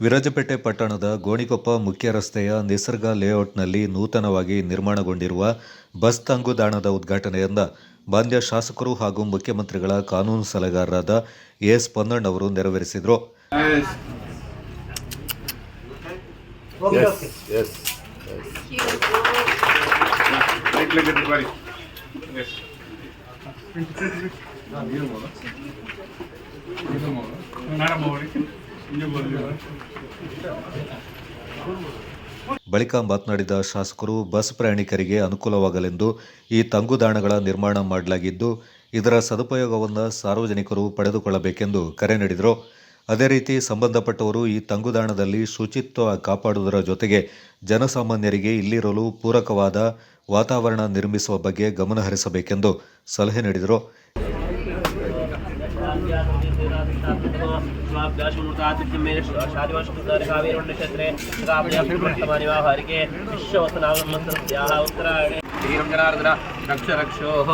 ವಿರಾಜಪೇಟೆ ಪಟ್ಟಣದ ಗೋಣಿಕೊಪ್ಪ ಮುಖ್ಯ ರಸ್ತೆಯ ನಿಸರ್ಗ ಲೇಔಟ್ನಲ್ಲಿ ನೂತನವಾಗಿ ನಿರ್ಮಾಣಗೊಂಡಿರುವ ಬಸ್ ತಂಗುದಾಣದ ಉದ್ಘಾಟನೆಯಿಂದ ಮಾನ್ಯ ಶಾಸಕರು ಹಾಗೂ ಮುಖ್ಯಮಂತ್ರಿಗಳ ಕಾನೂನು ಸಲಹೆಗಾರರಾದ ಎಸ್ ಪೊನ್ನಣ್ಣವರು ನೆರವೇರಿಸಿದರು. ಬಳಿಕ ಮಾತನಾಡಿದ ಶಾಸಕರು, ಬಸ್ ಪ್ರಯಾಣಿಕರಿಗೆ ಅನುಕೂಲವಾಗಲೆಂದು ಈ ತಂಗುದಾಣಗಳ ನಿರ್ಮಾಣ ಮಾಡಲಾಗಿದ್ದು, ಇದರ ಸದುಪಯೋಗವನ್ನು ಸಾರ್ವಜನಿಕರು ಪಡೆದುಕೊಳ್ಳಬೇಕೆಂದು ಕರೆ ನೀಡಿದರು. ಅದೇ ರೀತಿ ಸಂಬಂಧಪಟ್ಟವರು ಈ ತಂಗುದಾಣದಲ್ಲಿ ಶುಚಿತ್ವ ಕಾಪಾಡುವುದರ ಜೊತೆಗೆ ಜನಸಾಮಾನ್ಯರಿಗೆ ಇಲ್ಲಿರಲು ಪೂರಕವಾದ ವಾತಾವರಣ ನಿರ್ಮಿಸುವ ಬಗ್ಗೆ ಗಮನಹರಿಸಬೇಕೆಂದು ಸಲಹೆ ನೀಡಿದರು. स्वाभ्याशमृतातिमे शादिवशुद्धारिकावीरुण्डक्षेत्रे काव्याभिवर्तमानिवाहारिके विश्ववसनावलम्बन्धस्याः उत्तरायणे श्रीरञ्जनार्दन रक्षरक्षोः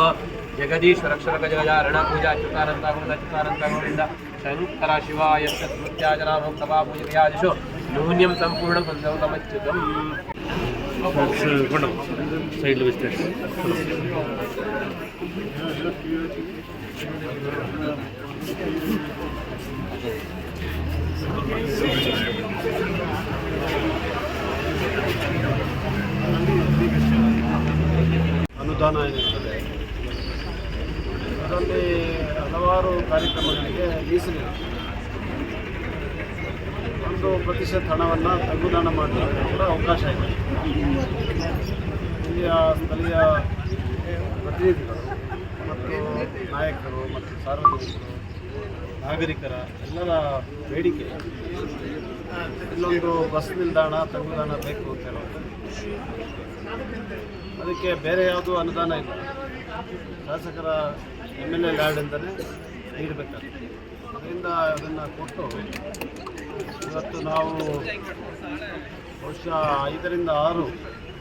जगदीश रक्षरगजगजारण पूजा चित्तानन्तागुणचित्तानन्तागोविन्द शङ्कर शिवाय स्मृत्याजनामं सभापूजयादिषु नून्यं सम्पूर्णं सन्दौतमच्युतम् సైడ్లో విస్తాడు ಅನುದಾನ ಏನಿರ್ತದೆ? ಅದರಲ್ಲಿ ಹಲವಾರು ಕಾರ್ಯಕ್ರಮಗಳಿಗೆ ಮೀಸಲಿರುತ್ತೆ ಒಂದು ಪ್ರತಿಶತ ಹಣವನ್ನು ತಗ್ಗುದಾನ ಮಾಡಲಿಕ್ಕೆ ಕೂಡ ಅವಕಾಶ ಇದೆ. ಇಲ್ಲಿಯ ಸ್ಥಳೀಯ ಪ್ರತಿನಿಧಿಗಳು ಮತ್ತು ನಾಯಕರು ಮತ್ತು ಸಾರ್ವಜನಿಕರು ನಾಗರಿಕರ ಎಲ್ಲರ ಬೇಡಿಕೆ. ಇಲ್ಲೊಂದು ಬಸ್ ನಿಲ್ದಾಣ ತಂಗುದಾಣ ಬೇಕು ಅಂತ ಹೇಳೋದು. ಅದಕ್ಕೆ ಬೇರೆ ಯಾವುದೂ ಅನುದಾನ ಇಲ್ಲ. ಶಾಸಕರ ಎಂ ಎಲ್ ಎ ಅಂತಲೇ ನೀಡಬೇಕಾಗ್ತದೆ ಅದರಿಂದ ಅದನ್ನು ಕೊಟ್ಟು ಇವತ್ತು ನಾವು ಬಹುಶಃ ಐದರಿಂದ ಆರು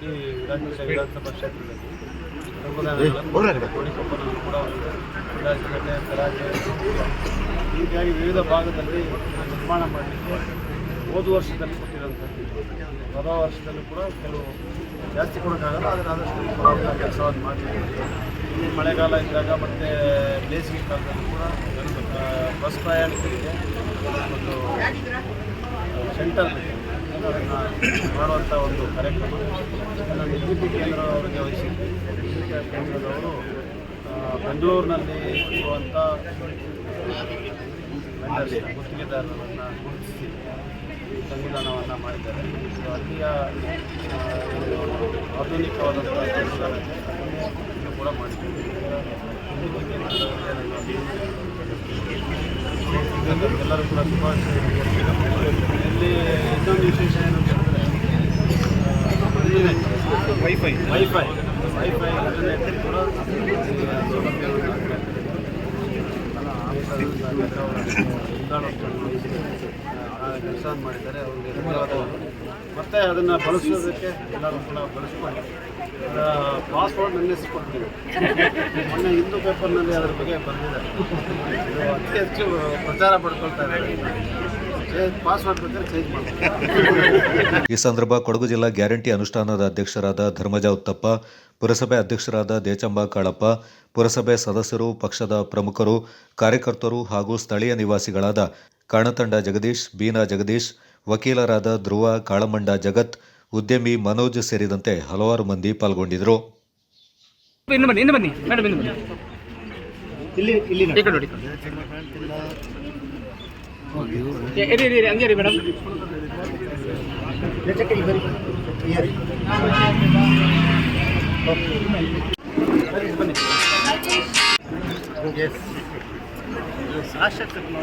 ಈ ವಿಧಾನಸಭೆ ವಿಧಾನಸಭಾ ಕ್ಷೇತ್ರದಲ್ಲಿ. ಕೂಡ ಒಂದು ವಿರಾಜಪೇಟೆ ಹೀಗಾಗಿ ವಿವಿಧ ಭಾಗದಲ್ಲಿ ನಿರ್ಮಾಣ ಮಾಡಲಿಕ್ಕೆ ಹೋದ ವರ್ಷದಲ್ಲಿ ಕೊಟ್ಟಿರೋಂಥದ್ದು ಬರೋ ವರ್ಷದಲ್ಲೂ ಕೂಡ ಕೆಲವು ಜಾಸ್ತಿ ಕೊಡೋಕ್ಕಾಗಲ್ಲ ಆದರೆ ಆದಷ್ಟು ಕೆಲಸವನ್ನು ಮಾಡಲಿಕ್ಕೆ. ಇಲ್ಲಿ ಮಳೆಗಾಲ ಇದ್ದಾಗ ಮತ್ತು ಬೇಸಿಗೆ ಕಾಲದಲ್ಲಿ ಕೂಡ ಬಸ್ ಪ್ರಯಾಣಿಕರಿಗೆ ಒಂದು ಸೆಂಟರ್ ಅದನ್ನು ಮಾಡುವಂಥ ಒಂದು ಕಾರ್ಯಕ್ರಮ. ಇನ್ನು ನಿರ್ಮಿತಿ ಕೇಂದ್ರ ಅವರಿಗೆ ವಹಿಸಿದ್ದು ನಿರ್ಮಿತಿ ಕೇಂದ್ರದವರು ಬೆಂಗಳೂರಿನಲ್ಲಿ ಇರುವಂಥ ಗುತ್ತಿಗೆದಾರರನ್ನು ಗುರುತಿಸಿ ಸಂವಿಧಾನವನ್ನು ಮಾಡಿದ್ದಾರೆ. ಸೊ ಅಲ್ಲಿಯ ಆಧುನಿಕವಾದಂಥ ಇದೆ ಕೂಡ ಮಾಡಿದ್ದೀವಿ ಎಲ್ಲರೂ ಕೂಡ ಶುಭಾಶಯ. ಇಲ್ಲಿ ಇನ್ನೊಂದು ವಿಶೇಷ ಏನು ಅಂತಂದರೆ ವೈಫೈ ವೈಫೈ ವೈಫೈ ಇಂಟರ್ನೆಟ್ ಕೂಡ. ಕೆಲಸ ಮಾಡಿದ್ದಾರೆ ಅವರಿಗೆ ಮತ್ತೆ ಅದನ್ನು ಬಳಸೋದಕ್ಕೆ ಎಲ್ಲರೂ ಕೂಡ ಬಳಸ್ಕೊಂಡು ಅದರ ಪಾಸ್ವರ್ಡ್ ನೆನೆಸ್ಕೊಳ್ತೀವಿ ಮೊನ್ನೆ ಹಿಂದೂ ಪೇಪರ್ನಲ್ಲಿ ಅದರ ಬಗ್ಗೆ ಬರೆದಿದ್ದಾರೆ ಇದು ಅತಿ ಹೆಚ್ಚು ಪ್ರಚಾರ ಪಡ್ಕೊಳ್ತಾ ಇದ್ದಾರೆ ಈ ಸಂದರ್ಭ ಕೊಡಗು ಜಿಲ್ಲಾ ಗ್ಯಾರಂಟಿ ಅನುಷ್ಠಾನದ ಅಧ್ಯಕ್ಷರಾದ ಧರ್ಮಜ ಉತ್ತಪ್ಪ ಪುರಸಭೆ ಅಧ್ಯಕ್ಷರಾದ ದೇಚಂಬ ಕಾಳಪ್ಪ ಪುರಸಭೆ ಸದಸ್ಯರು ಪಕ್ಷದ ಪ್ರಮುಖರು ಕಾರ್ಯಕರ್ತರು ಹಾಗೂ ಸ್ಥಳೀಯ ನಿವಾಸಿಗಳಾದ ಕಾಣತಂಡ ಜಗದೀಶ್ ಬೀನಾ ಜಗದೀಶ್ ವಕೀಲರಾದ ಧ್ರುವ ಕಾಳಮಂಡ ಜಗತ್ ಉದ್ಯಮಿ ಮನೋಜ್ ಸೇರಿದಂತೆ ಹಲವಾರು ಮಂದಿ ಪಾಲ್ಗೊಂಡಿದ್ದರು. ಇಲ್ಲಿ ಇಲ್ಲಿ ಈ ಕಡೆ ನೋಡಿ ಏ, ಇರಿ ಇರಿ ಇರಿ ಹಂಗೆ ಇರಿ ಮೇಡಮ್ ಶಾಸಕರನ್ನು